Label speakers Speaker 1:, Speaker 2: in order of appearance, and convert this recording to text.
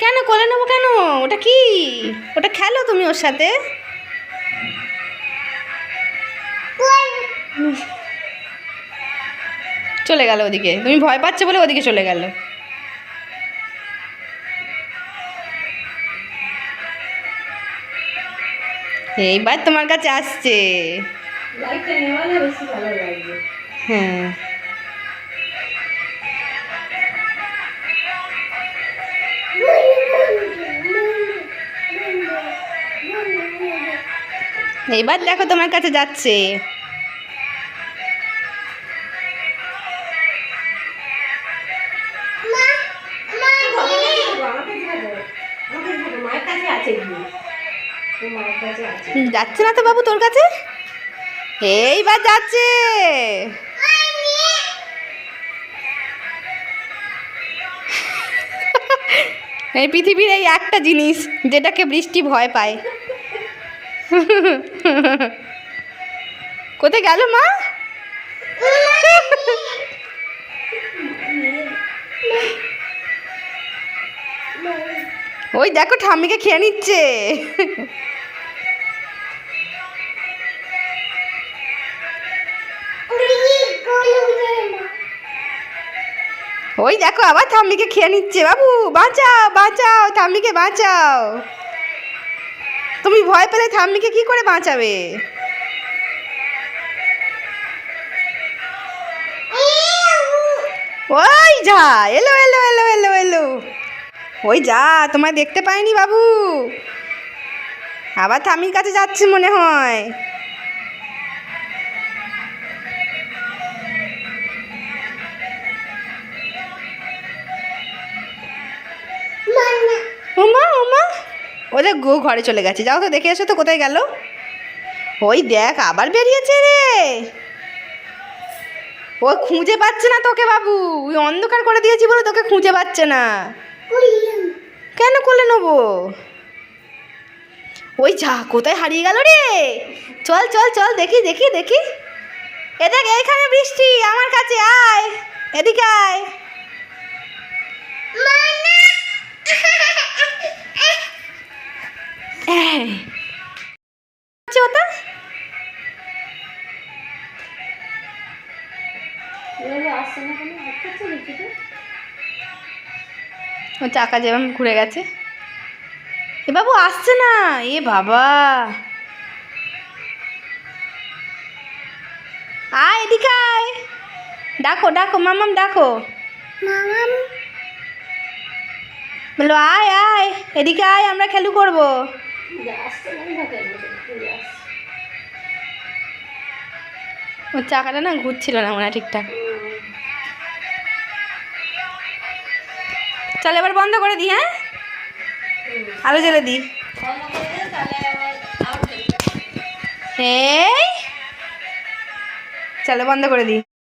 Speaker 1: কেন কোলে নেব কেন? ওটা কি? ওটা খেলো তুমি ওর সাথে? চলে গেল ওদিকে। তুমি ভয় পাচ্ছে বলে ওদিকে চলে গেল। এইবার তোমার কাছে আসছে। হ্যাঁ। এইবার দেখো তোমার কাছে যাচ্ছে। যাচ্ছে না তো বাবু তোর কাছে? এইবার যাচ্ছে। এই পৃথিবীর এই একটা জিনিস যেটাকে বৃষ্টি ভয় পায়। কোথায় গেল মা? ওই দেখো ঠাম্মিকে খেয়ে নিচ্ছে। ওই দেখো আবার থাম্মিকে খেয়ে নিচ্ছে। বাবু, বাঁচাও বাঁচাও থাম্মিকে বাঁচাও। তুমি ভয় পেলে থাম্মিকে কি করে বাঁচাবে? ওই যা, এলো এলো এলো এলো এলো। ওই যা, তোমায় দেখতে পাইনি বাবু। আবার থামির কাছে যাচ্ছে মনে হয়। ওদের গো ঘরে চলে গেছে। যাও তো দেখে এসো তো কোথায় গেল। ওই দেখ, আবার বেরিয়েছে রে। ও খুঁজে পাচ্ছে না তোকে বাবু। ওই অন্ধকার করে দিয়েছি বলে তোকে খুঁজে পাচ্ছে না। কেন করলে নেব? ওই যা, কোথায় হারিয়ে গেল রে? চল চল চল, দেখি দেখি দেখি। এ দেখ, এইখানে বৃষ্টি, আমার কাছে আয়। এদিকে আয়। ওটা ও চাকা যেমন ঘুরে গেছে। এ বাবু আসছে না এ বাবা। আয় এদিকে আয়। ডাকো ডাকো মামাম ডাকো। বলো আয় আয় এদিকে আয় আমরা খেলু করব।
Speaker 2: আসছে না
Speaker 1: ওর চাকাটা না ঘুরছিল না মনে ঠিকঠাক। চল এবার বন্ধ করে দিই হ্যাঁ? আলো জ্বলে দিই এই। চলো বন্ধ করে দিই